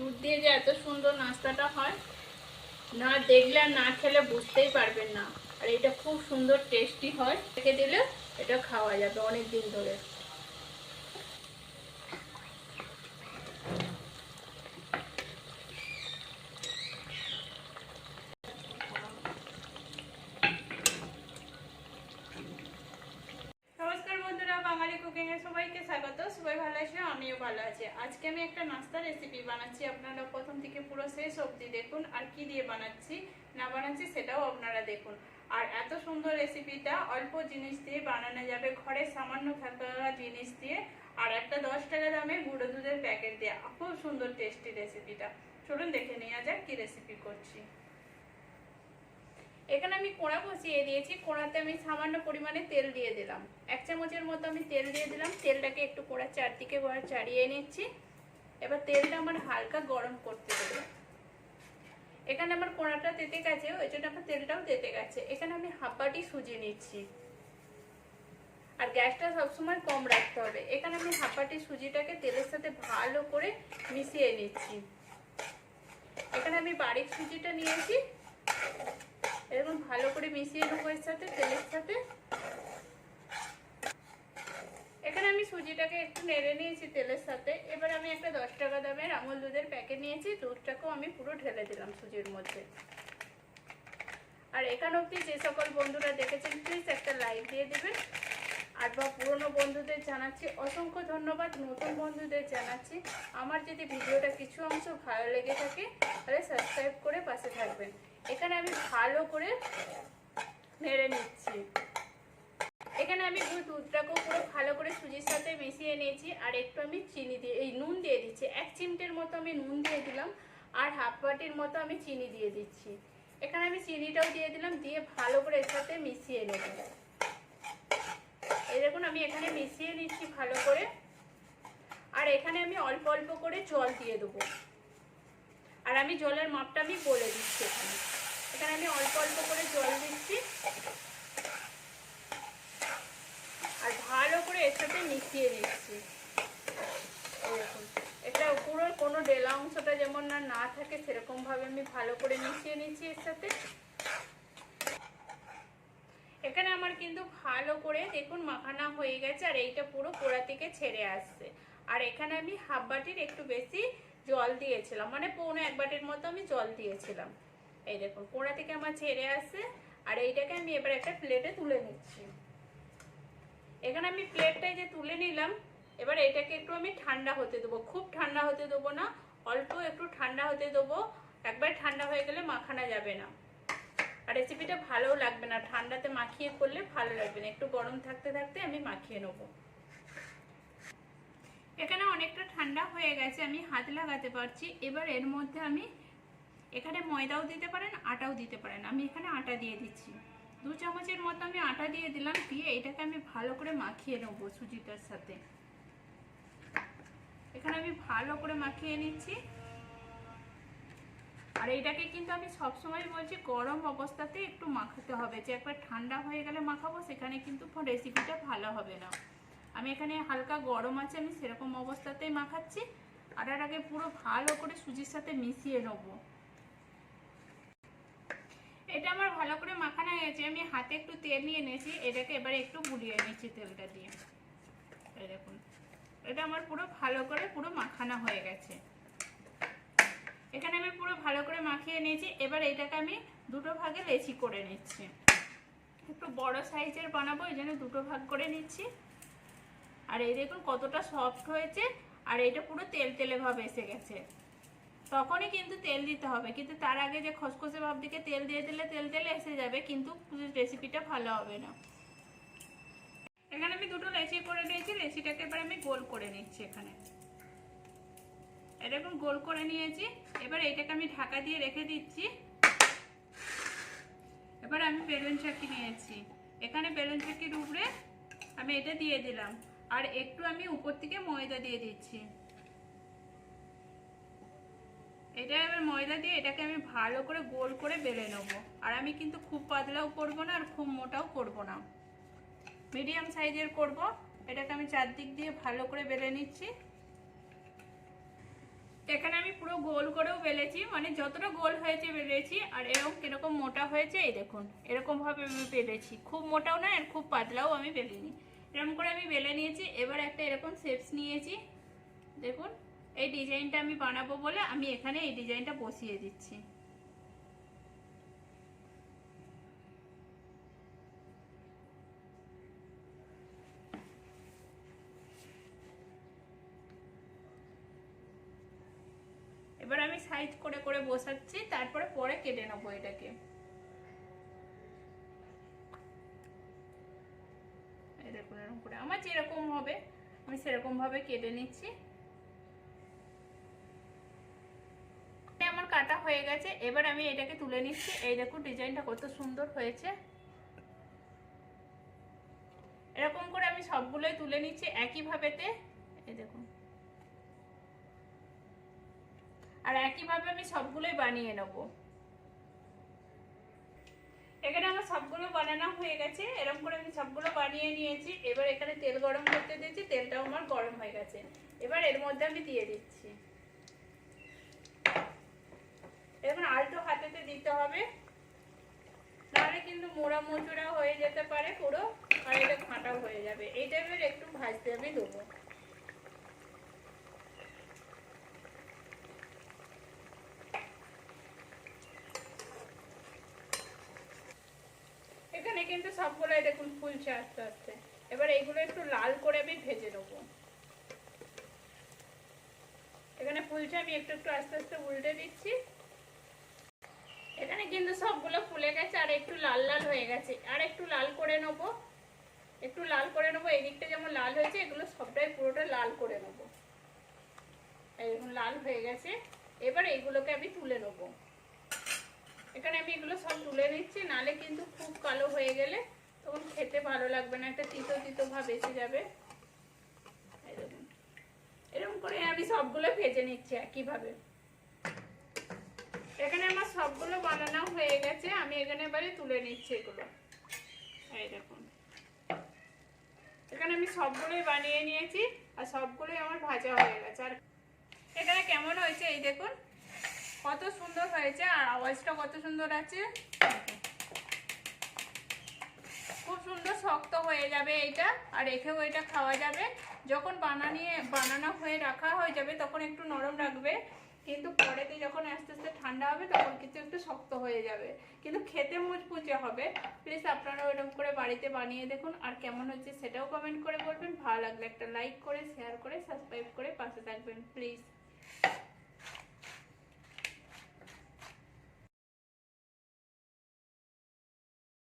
দুধ দিয়ে যে এত সুন্দর নাস্তাটা হয় না দেখলে আর না খেলে বুঝতেই পারবেন না। আর এটা খুব সুন্দর টেস্টি হয়। রেখে দিলে এটা খাওয়া যাবে অনেক দিন ধরে। সবাইকে স্বাগত, সবাই ভালো আছে? আমিও ভালো আছি। আজকে আমি একটা নাস্তা রেসিপি বানাচ্ছি। আপনারা প্রথম থেকে পুরো শেষ অবধি দেখুন আর কি দিয়ে বানাচ্ছি, না বানাচ্ছি সেটাও আপনারা দেখুন। আর এত সুন্দর রেসিপিটা অল্প জিনিস দিয়ে বানানো যাবে। ঘরে সামান্য থাকা জিনিস দিয়ে আর একটা দশ টাকা দামে গুঁড়ো দুধের প্যাকেট দিয়ে। খুব সুন্দর টেস্টি রেসিপিটা চলুন দেখে নেওয়া যাক কি রেসিপি করছি। এখানে আমি কোড়া বসিয়ে দিয়েছি, কোড়াতে আমি সামান্য পরিমাণে তেল দিয়ে দিলাম। এক চামচের মতো আমি তেল দিয়ে দিলাম, তেলটাকে একটু কোড়ার চারদিকে চাড়িয়ে নিচ্ছি। এবার তেলটা আমার হালকা গরম করতে দেবো। এখানে আমার কোড়াটা তেতে গেছে, ওই জন্য আমার তেলটাও তেতে গেছে। এখানে আমি হাফ সুজি নিচ্ছি। আর গ্যাসটা সবসময় কম রাখতে হবে। এখানে আমি হাফ বাটি সুজিটাকে তেলের সাথে ভালো করে মিশিয়ে নিচ্ছি। এখানে আমি বাড়ির সুজিটা নিয়েছি। এরকম ভালো করে মিশিয়ে নেব এর সাথে, তেলের সাথে। এখানে আমি সুজিটাকে একটু নেড়ে নিয়েছি তেলের সাথে। এবার আমি একটা দশ টাকা দামের আমুল দুধের প্যাকেট নিয়েছি, দুধটাকেও আমি পুরো ঢেলে দিলাম সুজির মধ্যে। আর এখান অবধি যে সকল বন্ধুরা দেখেছেন প্লিজ একটা লাইক দিয়ে দেবেন। আর বা পুরনো বন্ধুদের জানাচ্ছি, অসংখ্য ধন্যবাদ। নতুন বন্ধুদের জানাচ্ছি, আমার যদি ভিডিওটা কিছু অংশ ভালো লেগে থাকে, তাহলে সাবস্ক্রাইব করে পাশে থাকবেন। এখানে আমি ভালো করে নেড়ে নিচ্ছি। এখানে আমি দুধ দুধটাকেও পুরো ভালো করে সুজির সাথে মিশিয়ে নিয়েছি আর একটু আমি চিনি দিয়ে, এই নুন দিয়ে দিচ্ছি। এক চিমটের মতো আমি নুন দিয়ে দিলাম আর হাফ বাটির মতো আমি চিনি দিয়ে দিচ্ছি। এখানে আমি চিনিটাও দিয়ে দিলাম, দিয়ে ভালো করে এর সাথে মিশিয়ে নেব। এই দেখুন, আমি এখানে মিশিয়ে নিচ্ছি ভালো করে। আর এখানে আমি অল্প অল্প করে জল দিয়ে দেবো। আর আমি জলের মাপটা আমি বলে দিচ্ছি এখানে। এখানে আমি অল্প অল্প করে জল দিচ্ছি। আর ভালো করে এর সাথে মিশিয়ে এরকম। এটা পুরো কোনো ডেলা অংশটা যেমন না না থাকে সেরকম ভাবে আমি ভালো করে মিশিয়ে নিচ্ছি এর সাথে। এখানে আমার কিন্তু ভালো করে দেখুন মাখানা হয়ে গেছে, আর এইটা পুরো পোড়া থেকে ছেড়ে আসছে। আর এখানে আমি হাফ বাটির একটু বেশি জল দিয়েছিলাম মানে পৌনে এক বাটির মতো আমি জল দিয়েছিলাম। এই দেখুন পোড়া থেকে আমার ছেড়ে আসছে, আর এইটাকে আমি এবার একটা প্লেটে তুলে নিচ্ছি। এখানে আমি প্লেটটাই যে তুলে নিলাম, এবার এটাকে একটু আমি ঠান্ডা হতে দেবো। খুব ঠান্ডা হতে দেবো না, অল্প একটু ঠান্ডা হতে দেবো। একবার ঠান্ডা হয়ে গেলে মাখানো যাবে না। আর রেসিপিটা ভালোও লাগবে না, ঠান্ডাতে মাখিয়ে করলে ভালো লাগবে না। একটু গরম থাকতে থাকতে আমি মাখিয়ে নেব। এখানে অনেকটা ঠান্ডা হয়ে গেছে, আমি হাত লাগাতে পারছি। এবার এর মধ্যে আমি এখানে ময়দাও দিতে পারেন, আটাও দিতে পারেন। আমি এখানে আটা দিয়ে দিচ্ছি। দু চামচের মতো আমি আটা দিয়ে দিলাম, দিয়ে এটাকে আমি ভালো করে মাখিয়ে নেব সুজিটার সাথে। এখানে আমি ভালো করে মাখিয়ে নিচ্ছি। আর এইটাকে কিন্তু আমি সবসময় বলছি গরম অবস্থাতে একটু মাখাতে হবে। যে একবার ঠান্ডা হয়ে গেলে মাখাবো, সেখানে কিন্তু রেসিপিটা ভালো হবে না। আমি এখানে হালকা গরম আছে, আমি সেরকম অবস্থাতেই মাখাচ্ছি। আগে পুরো ভালো করে সুজির সাথে মিশিয়ে নেব। এটা আমার ভালো করে মাখানো হয়েছে আমি হাতে একটু তেল নিয়ে নিয়েছি এটাকে এবারে একটু গুলিয়ে নিচ্ছি তেলটা দিয়ে। দেখুন, এটা আমার পুরো ভালো করে পুরো মাখানো হয়ে গেছে। এখানে আমি পুরো ভালো করে মাখিয়ে নিয়েছি। এবার এটাকে আমি দুটো ভাগে লেচি করে নিচ্ছি। একটু বড় সাইজের বানাবো, এই জন্য দুটো ভাগ করে নিচ্ছি। আর এই দেখুন কতটা সফট হয়েছে। আর এটা পুরো তেল তেলে ভাব এসে গেছে। তখনই কিন্তু তেল দিতে হবে। কিন্তু তার আগে যে খসখসে ভাব দিকে তেল দিয়ে দিলে তেল তেলে এসে যাবে, কিন্তু রেসিপিটা ভালো হবে না। এখানে আমি দুটো লেচি করে নিয়েছি, লেচিটাকে এবার আমি গোল করে নিচ্ছি এখানে। এরকম গোল করে নিয়েছি, এবার এইটাকে আমি ঢাকা দিয়ে রেখে দিচ্ছি। এবার আমি বেলুন চাকি নিয়েছি। এখানে বেলুন চাকির উপরে আমি এটা দিয়ে দিলাম। আর একটু আমি উপর থেকে ময়দা দিয়ে দিচ্ছি। এটা এবার ময়দা দিয়ে এটাকে আমি ভালো করে গোল করে বেলে নেব। আর আমি কিন্তু খুব পাতলাও করব না আর খুব মোটাও করব না। মিডিয়াম সাইজের করব। এটাকে আমি চারদিক দিয়ে ভালো করে বেলে নিচ্ছি। এখানে আমি পুরো গোল করেও বেলেছি মানে যতটা গোল হয়েছে বেলেছি, আর এরকম কীরকম মোটা হয়েছে, এই দেখুন এরকম ভাবে আমি বেলেছি। খুব মোটাও না আর খুব পাতলাও আমি বেলিনি। এরকম করে আমি বেলে নিয়েছি, এবার একটা এরকম শেপস নিয়েছি। দেখুন এই ডিজাইনটা আমি বানাবো বলে আমি এখানে এই ডিজাইনটা বসিয়ে দিচ্ছি। এবার আমি সাইজ করে করে বসাচ্ছি, তারপরে পরে কেটে নেব এটাকে। এরকম করে। আমার যেরকম হবে, আমি সেরকম ভাবে কেটে নিচ্ছি এটা আমার কাটা হয়ে গেছে। এবার আমি এটাকে তুলে নিচ্ছি। এই দেখুন, ডিজাইনটা কত সুন্দর হয়েছে। এরকম করে আমি সবগুলোই তুলে নিচ্ছি একই ভাবেতে এই দেখুন। আর একইভাবে আমি সবগুলোই বানিয়ে নেব। এখানে আমার সবগুলো বানানো হয়ে গেছে। এরকম করে আমি সবগুলো বানিয়ে নিয়েছি। এবার এখানে তেল গরম করতে দিয়েছি। তেলটাও আমার গরম হয়ে গেছে। এবার এর মধ্যে আমি দিয়ে দিচ্ছি। এখন আলটো হাতেতে দিতে হবে। নাহলে কিন্তু মোড়া মোচড়া হয়ে যেতে পারে পুরো, আর এটা ফাটাও হয়ে যাবে। এই টাইপের একটু ভাজতে আমি দেবো। এখানে কিন্তু সবগুলোই দেখুন ফুলছে আস্তে আস্তে। এবার এইগুলো একটু লাল করে আমি ভেজে নেব। এখানে ফুলছে, আমি একটু একটু আস্তে আস্তে উল্টে দিচ্ছি। কিন্তু সবগুলো ফুলে গেছে, আর একটু লাল লাল হয়ে গেছে। আর একটু লাল করে নেব। একটু লাল করে নেব এই দিকটা যেমন লাল হয়েছে, এগুলো সবটাই পুরোটা লাল করে নেব। এরকম লাল হয়ে গেছে। এবার এইগুলোকে আমি তুলে নেব। এখানে আমি এগুলো সব তুলে নিচ্ছি, নালে কিন্তু খুব কালো হয়ে গেলে তখন খেতে ভালো লাগবে না, একটা তিতো তিতো ভাব এসে যাবে। এরকম করে আমি সবগুলো ভেজে নিচ্ছি একইভাবে। এখানে আমার সবগুলো বানানো হয়ে গেছে। আমি এখানে এবারে তুলে নিচ্ছি এগুলো। এই দেখুন। এখানে আমি সবগুলোই বানিয়ে নিয়েছি আর সবগুলোই আমার ভাজা হয়ে গেছে। আর এখানে কেমন হয়েছে এই দেখুন? কত সুন্দর হয়েছে আর আওয়াজটা কত সুন্দর আছে। খুব সুন্দর শক্ত হয়ে যাবে এইটা আর রেখেও এটা খাওয়া যাবে। যখন বানানিয়ে বানানো হয়ে রাখা হয়ে যাবে, তখন একটু নরম রাখবে। কিন্তু পরেতে যখন আস্তে আস্তে ঠান্ডা হবে, তখন কিছু একটু শক্ত হয়ে যাবে। কিন্তু খেতে মুচমুচে হবে। প্লিজ আপনারা ওরকম করে বাড়িতে বানিয়ে দেখুন। আর কেমন হচ্ছে সেটাও কমেন্ট করে বলবেন। ভালো লাগলে একটা লাইক করে শেয়ার করে সাবস্ক্রাইব করে পাশে থাকবেন। প্লিজ